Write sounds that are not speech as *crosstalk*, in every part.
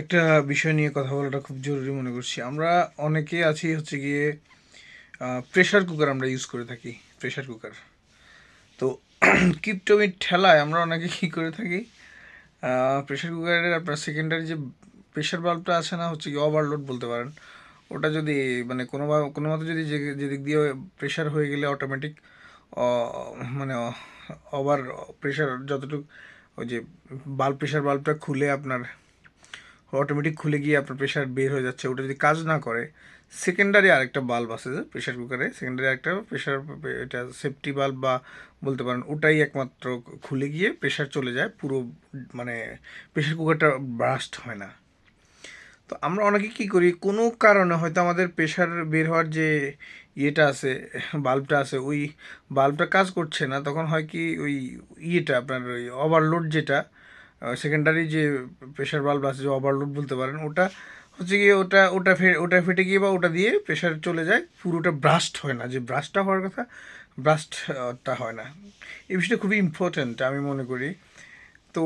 একটা বিষয় নিয়ে কথা বলাটা খুব জরুরি মনে করছি। আমরা অনেকে আছি হচ্ছে গিয়ে প্রেশার কুকার আমরা ইউজ করে থাকি প্রেশার কুকার তো *clears throat* কিপটমির ঠেলায় আমরা অনেকে কী করে থাকি প্রেশার কুকারের আপনার সেকেন্ডারি যে প্রেশার বাল্বটা আছে না, হচ্ছে কি ওভারলোড বলতে পারেন, ওটা যদি মানে কোনোভাবে কোনো মতো যদি যেদিক দিয়ে প্রেশার হয়ে গেলে অটোমেটিক মানে ওভার প্রেশার যতটুকু ওই যে বাল্ব প্রেশার বাল্বটা খুলে আপনার অটোমেটিক খুলে গিয়ে আপনার প্রেশার বের হয়ে যাচ্ছে। ওটা যদি কাজ না করে সেকেন্ডারি আরেকটা বাল্ব আছে যে প্রেশার কুকারে সেকেন্ডারি আরেকটা প্রেশার এটা সেফটি বাল্ব বা বলতে পারেন ওটাই একমাত্র খুলে গিয়ে প্রেশার চলে যায়, পুরো মানে প্রেশার কুকারটা ব্রাস্ট হয় না। তো আমরা অনেকে কী করি, কোনো কারণে হয়তো আমাদের প্রেশার বের হওয়ার যে ইয়েটা আছে বাল্বটা আছে, ওই বাল্বটা কাজ করছে না, তখন হয় কি ওই ইয়েটা, আপনার ওই ওভারলোড যেটা সেকেন্ডারি যে প্রেশার বাল্ব আছে, যে ওভারলোড বলতে পারেন, ওটা হচ্ছে গিয়ে ওটা ওটা ফে, ওটা ফেটে গিয়ে বা ওটা দিয়ে প্রেশার চলে যায়, পুরোটা ব্রাস্ট হয় না। যে ব্রাস্টটা হওয়ার কথা ব্রাস্টটা হয় না। এই বিষয়টা খুবই ইম্পর্ট্যান্ট আমি মনে করি। তো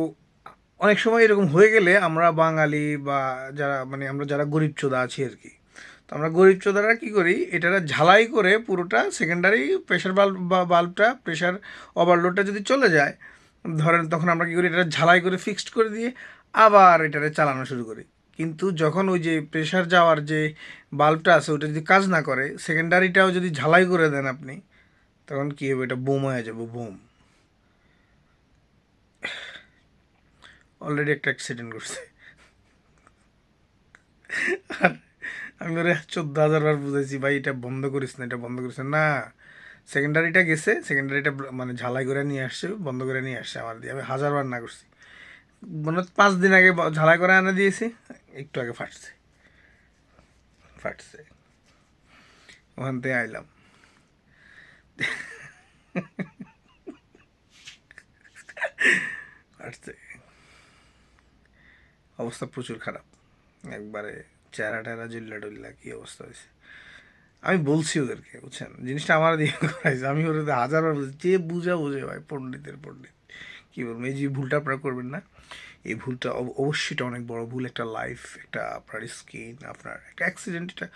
অনেক সময় এরকম হয়ে গেলে আমরা বাঙালি বা যারা মানে আমরা যারা গরিব চোদা আছি আর কি, তো আমরা গরিব চোদারা কী করি এটা ঝালাই করে পুরোটা সেকেন্ডারি প্রেশার বাল্ব বা বাল্বটা প্রেশার ওভারলোডটা যদি চলে যায় ধরেন তখন আমরা কী করি এটা ঝালাই করে ফিক্সড করে দিয়ে আবার এটারে চালানো শুরু করি। কিন্তু যখন ওই যে প্রেশার যাওয়ার যে বাল্বটা আছে, ওটা যদি কাজ না করে সেকেন্ডারিটাও যদি ঝালাই করে দেন আপনি, তখন কী হবে? এটা বোম হয়ে যাবে বোম অলরেডি একটা অ্যাক্সিডেন্ট করছে আর আমি ওরা চোদ্দ হাজার বার বুঝেছি ভাই, এটা বন্ধ করিস না, এটা বন্ধ করিস না। না সেকেন্ডারিটা গেছে, সেকেন্ডারিটা মানে ঝালাই করে নিয়ে আসছে, বন্ধ করে নিয়ে আসছে আমার দিয়ে। আমি হাজারবার না করছি। মনে পাঁচ দিন আগে ঝালাই করে আনা দিয়েছি, একটু আগে ফাটছে। ফাটছে। ওখান থেকে আইলাম। ফাটছে। অবস্থা প্রচুর খারাপ। একবারে চেহারা টেহারা জিল্লা ডুল্লা কী অবস্থা হয়েছে? আমি বলছি ওদেরকে, বুঝছেন? জিনিসটা আমার দিয়ে করাইছে। আমি ওদের হাজারবার বলছি, যে বুঝা বুঝে ভাই, পণ্ডিতের পণ্ডিত। কী বলব? এই যে ভুলটা আপনারা করবেন না, এই ভুলটা অবশ্যই এটা অনেক বড় ভুল, একটা লাইফ একটা আপনার স্কিন আপনার একটা অ্যাক্সিডেন্ট এটা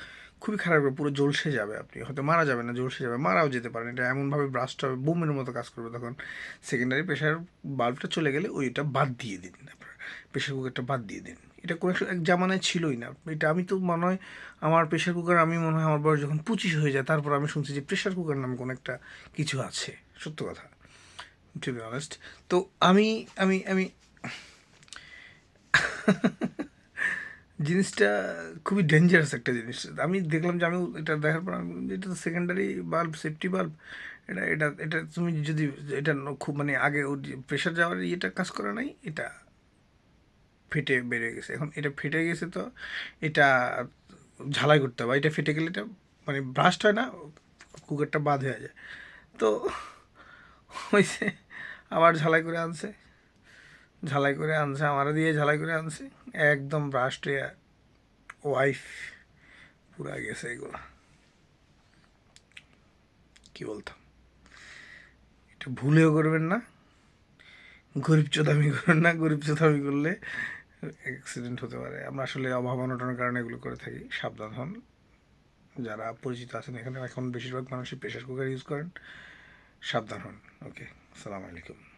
খুবই খারাপ পুরো জলসে যাবে আপনি। হয়তো মারা যাবে না জলসে যাবে, মারাও যেতে পারেন। এটা এমনভাবে ব্রাস্ট হবে, বুমের মতো কাজ করবে তখন। সেকেন্ডারি প্রেশার বাল্বটা চলে গেলে ওইটা বাদ দিয়ে দিন আপনার। প্রেশার কুকারটা বাদ দিয়ে দিন। এটা কোনো এক জামানায় ছিলই না। এটা আমি তো মনে হয় আমার প্রেশার কুকার আমি মনে হয় আমার বয়স যখন পঁচিশ হয়ে যায়, তারপর আমি শুনছি যে প্রেশার কুকার নামে কোনো একটা কিছু আছে। সত্য কথা টু বি অনেস্ট তো আমি আমি আমি জিনিসটা খুবই ডেঞ্জারাস একটা জিনিস। আমি দেখলাম যে আমি এটা দেখার পর আমি এটা তো সেকেন্ডারি বাল্ব সেফটি বাল্ব এটা এটা এটা তুমি যদি, এটা খুব মানে আগে প্রেশার যাওয়ার ইয়েটা কাজ করে নাই, এটা ফেটে বেড়ে গেছে। এখন এটা ফেটে গেছে তো এটা ঝালাই করতে হবে। এটা ফেটে গেলে এটা মানে ব্রাস্ট হয় না, কুকারটা বাদ হয়ে যায়। তো হয়েছে আবার ঝালাই করে আনছে, ঝালাই করে আনছে আমারও দিয়ে ঝালাই করে আনছে। একদম ব্রাস্ট হয়ে ওয়াইফ পুরা গেছে এগুলো। কি বলতাম এটা ভুলেও করবেন না, গরিব চোদামি করবেন না, গরিব চোদামি করলে অ্যাক্সিডেন্ট হতে পারে। আমরা আসলে অভাব অনটনের কারণে এগুলো করে থাকি। সাবধান হন। যারা পরিচিত আছেন এখানে, এখন বেশিরভাগ মানুষই প্রেশার কুকার ইউজ করেন। সাবধান হন। ওকে সালাম আলাইকুম।